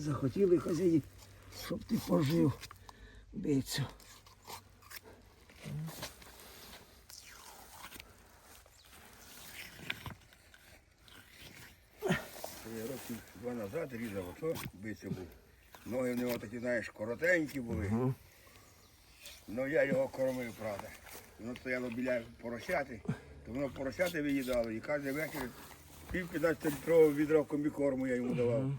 захотіли хазяї, щоб ти пожив бійцю. Я років два назад різав ото, биця був. Ноги в нього такі, знаєш, коротенькі були. Ну я його кормив, правда. Воно стояло біля поросяти, то воно поросяти виїдало і кожен вечір пів 15 літрового відра комбікорму я йому давав.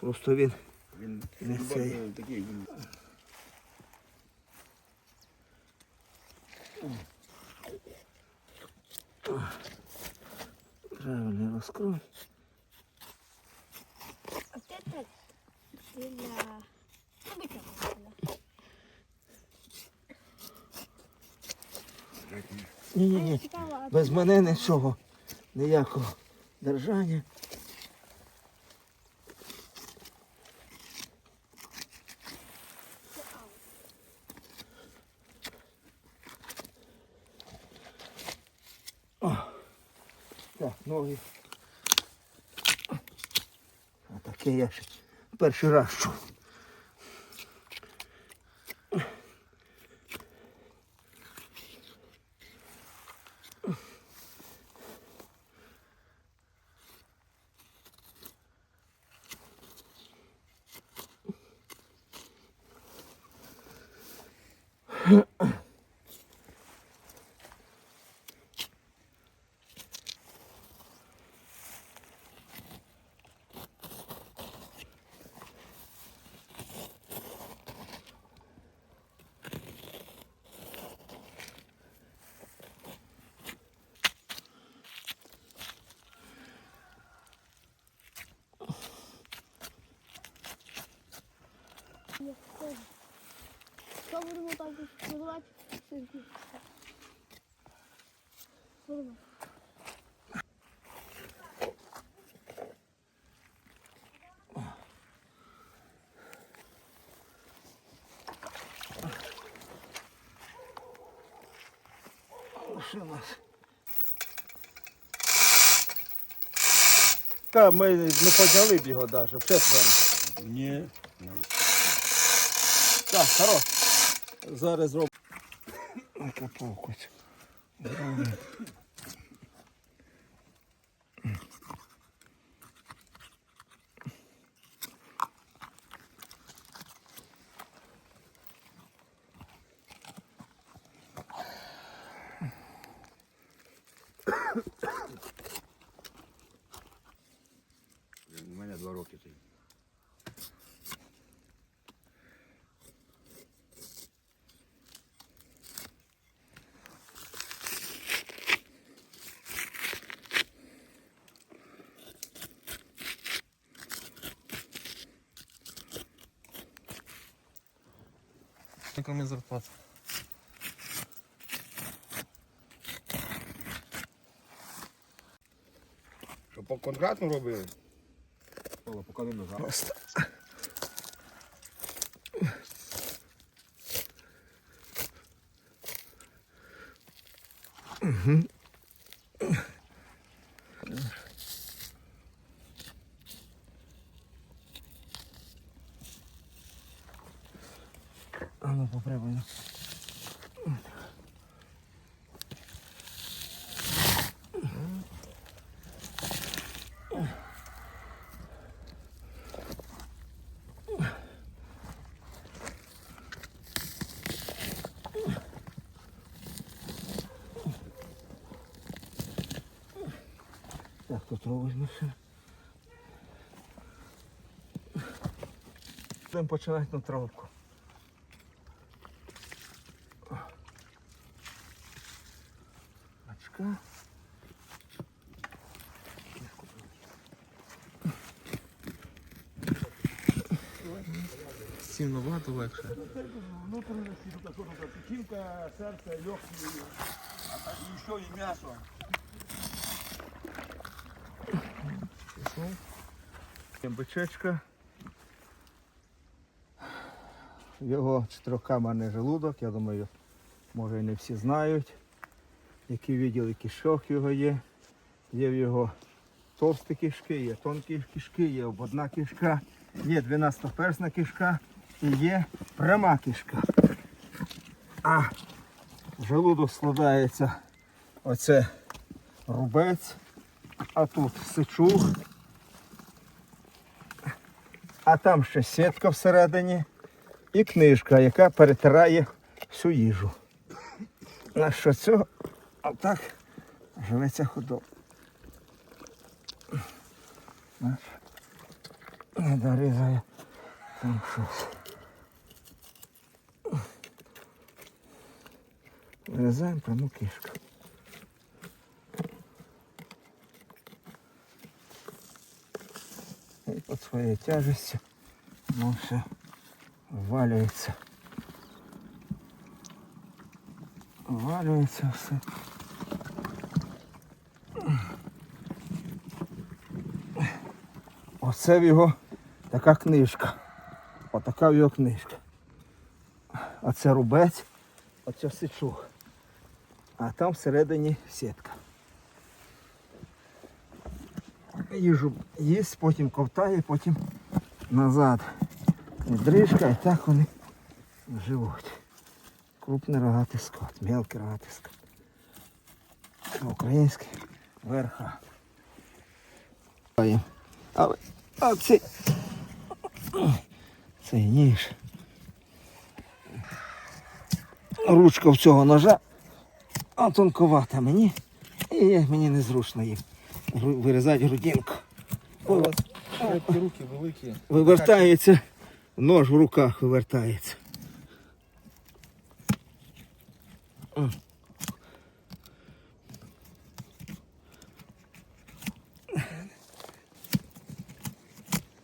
Просто він Він, Не цей. був такий. Він, правильний розкрой. Вот это для... Ну, бычок, Ні-ні-ні. Цікаво, а Без мене нічого. Ніякого держання. О, Так, ноги. А таке я ще перший раз чув. є такого. Що будемо так будувати? Синку. Будемо. Лишилось. Та ми не підняли б його навіть, в четверо. Ні. Так, хорош. Зараз зробимо. Накопав хоч. У мене два роки цей. Яка мені зарплата? Що по контракту робили? Поки не нажав. Просто. Ну попробуй. Так, тут робимо ще. Будемо починати на травку. Набагато легше. Тут печінка, серце, легкі, а так і що, і м'ясо. Пішов. Його чотирикамерний желудок, я думаю, може і не всі знають, які відділи кишок його є. Є в його товсті кишки, є тонкі кишки, є ободна кишка, є 12-персна кишка є пряма кишка. А желудок складається оце рубець, а тут сичуг, а там ще сітка всередині і книжка, яка перетирає всю їжу. На що цього отак живеться худоба. Дорізає там щось. Вирізаємо пряму кишку. І під своєю тяжестю воно все ввалюється. Ввалюється все. Оце в його така книжка. Отака в його книжка. А це рубець, оце сичух. А там всередині сітка. Їжу їсть, потім ковтає, потім назад. Дрижка і так вони живуть. Крупний рогатий скот, мелкий рогатий скот. Український верха. А, цей, цей ніж. Ручка в цього ножа, а тонковата мені. І мені незручно їм вирізати грудинку. Руки великі. Вивертається, нож в руках вивертається. М.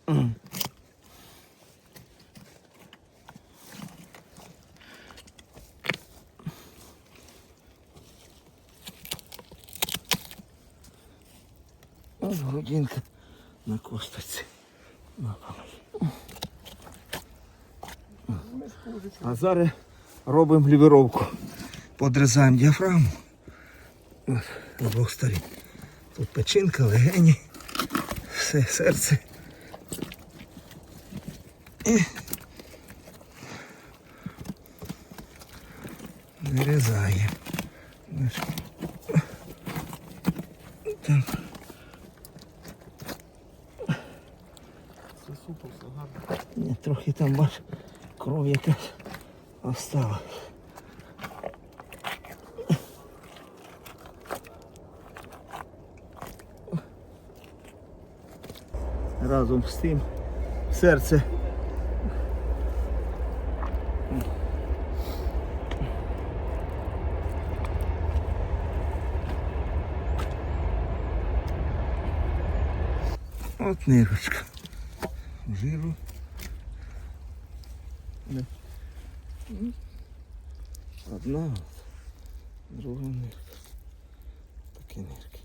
М. Ось на косточці. А зараз робимо лівіровку. Подрізаємо діафрагму. От, двох сторін. Тут печінка, легені, все, серце вирізаємо. Бачиш? Так. Це супер, все гарно. Ні, трохи там бач, кров якась осталась. Разом з тим серце. От нирочка. Жиру. Одна, друга нирка. Такі нирки.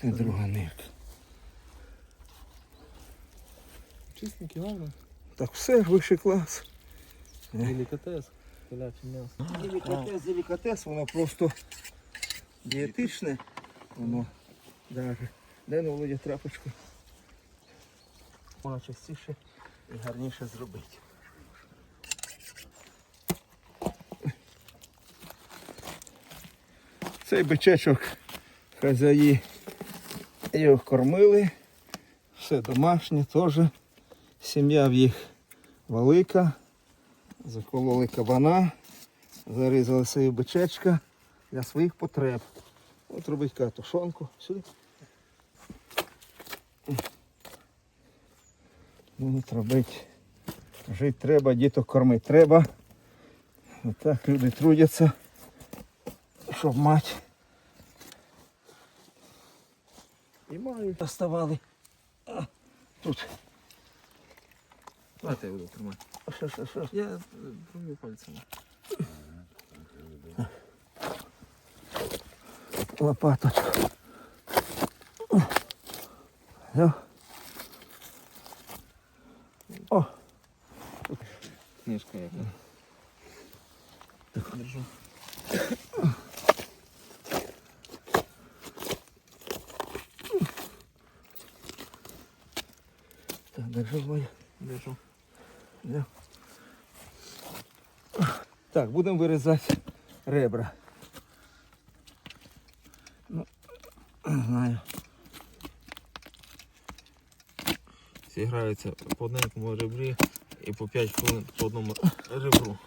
Це друга нирка. Чистенький, гарно. Так все, вищий клас. Делікатес. Теляче м'ясо. Делікатес, делікатес, воно просто дієтичне. Воно даже. Де не володя трапочку. Можна частіше і гарніше зробити. Цей бичечок хазяї його кормили. Все домашнє теж. Сім'я в їх велика. Закололи кабана, зарізали свої бичечка для своїх потреб. От робить катушонку. Сюди. От робить. Жити треба, діток кормити треба. Отак люди трудяться, щоб мати. І мають. Оставали. А, тут. Дайте я буду тримати. Що, що, що? Я е, пальцями. лопаточку. О. О. Держу. Так, держи Володя. Держу. Да. Так, будемо вирізати ребра. Ну, не знаю. Всі граються по одненькому ребрі і по 5 хвилин по одному ребру.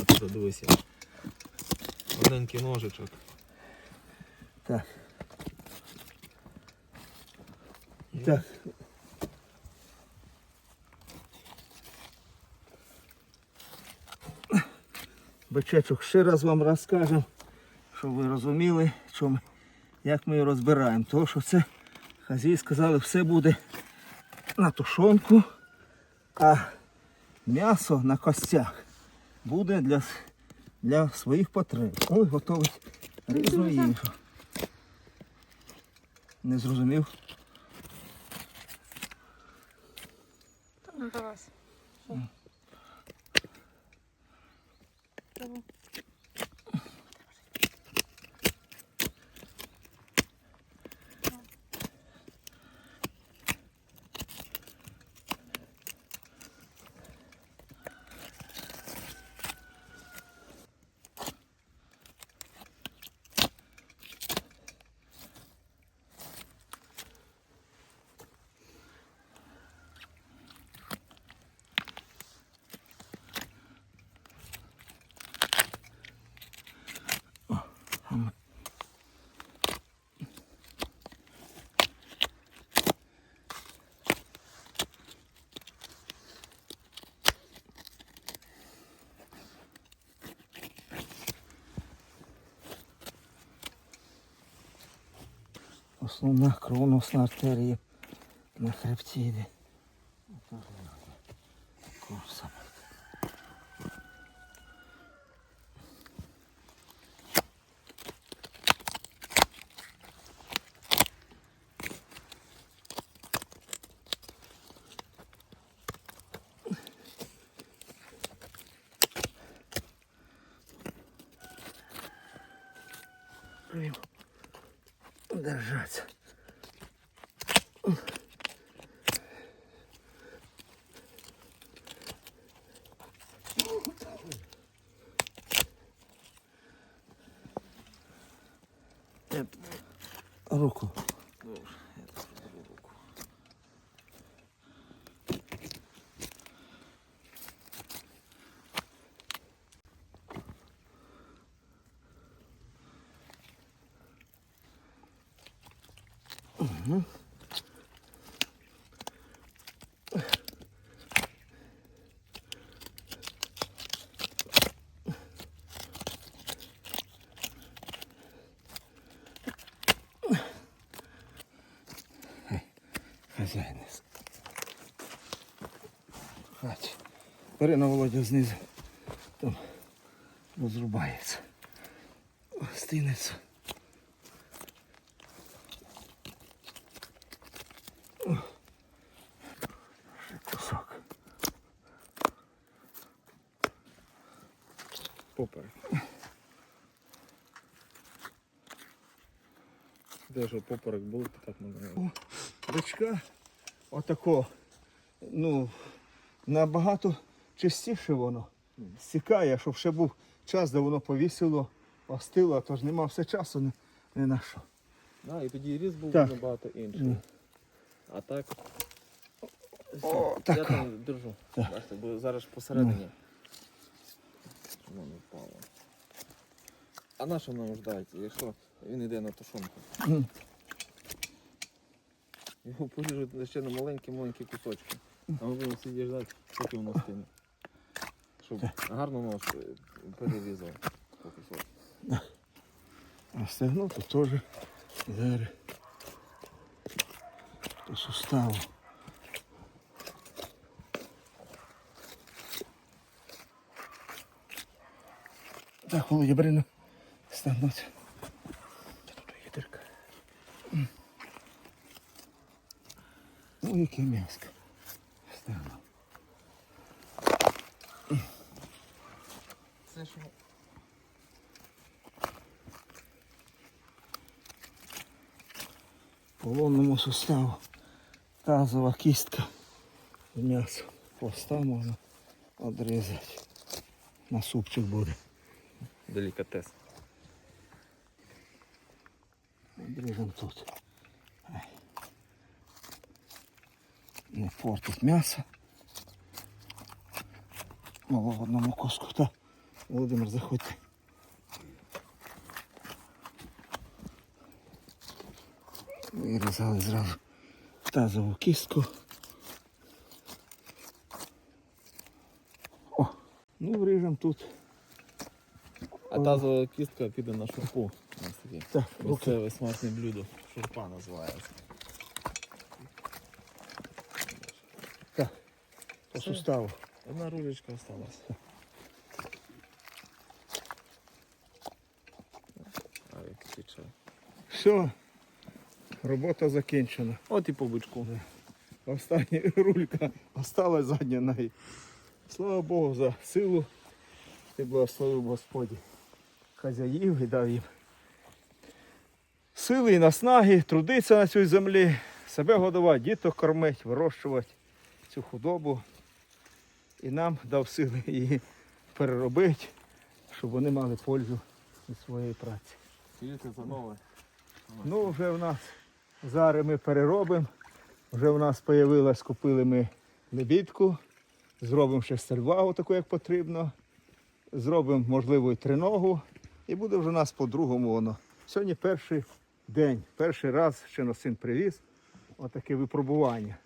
А тут дивися. Одненький ножичок. Так. Так. Бичечок ще раз вам розкажемо, щоб ви розуміли, що ми, як ми його розбираємо. Тому що це, хазії сказали, все буде на тушонку, а м'ясо на костях буде для, для своїх потреб. Ой, готовий різну їжу. Не зрозумів? Ну, Тарас. Основна кровоносна артерія на хребті йде. Курсом. Держаться. Э, Руку. Хазяїн. Хаті. Бери на Володя знизу. Там розрубається. Стинеться. Ще кусок. Поперек. Де ж поперек був, так не Бичка отако, ну, набагато чистіше воно стікає, щоб ще був час, де воно повісило, остило, а то ж нема все часу не, не на що. Да, і тоді різ був Так. набагато інший. Ні. А так. О, я так. там держу. Так. Бачите, бо зараз ж посередині. Щоб Воно не впало. А на що нам ждать, якщо він йде на тушонку? М. Його поріжуть ще на маленькі-маленькі кусочки. А ми будемо сидіти ждати, поки воно стине. Щоб гарно нож е, перерізав по кусочку. А стегно то теж зараз по суставу. Так, Володя, бери на стегнуть. О, яке м'яско. Стало. Це що? Полонному суставу тазова кістка м'ясо. Хвоста можно отрезать На супчик будет, Делікатес. Не портить м'ясо. Мало в одному коску. Та, Володимир, заходьте. Вирізали зразу тазову кістку. О, ну вріжемо тут. А тазова кістка піде на шурпу. Так, місцеве смачне блюдо. Шурпа називається. По суставу. Одна рулечка осталась. Все, робота закінчена. От і по бичку. Остання рулька осталась задня неї. Слава Богу за силу. Ти благословив Господі хазяїв і дав їм сили і наснаги, трудитися на цій землі, себе годувати, діток кормити, вирощувати цю худобу. І нам дав сили її переробити, щоб вони мали пользу від своєї праці. Тільки за нове. Ну, вже в нас зараз ми переробимо. Вже в нас з'явилась, купили ми лебідку, зробимо ще сальвагу таку, як потрібно. Зробимо, можливо, і триногу. І буде вже у нас по-другому воно. Сьогодні перший день, перший раз ще на син привіз. Отаке випробування.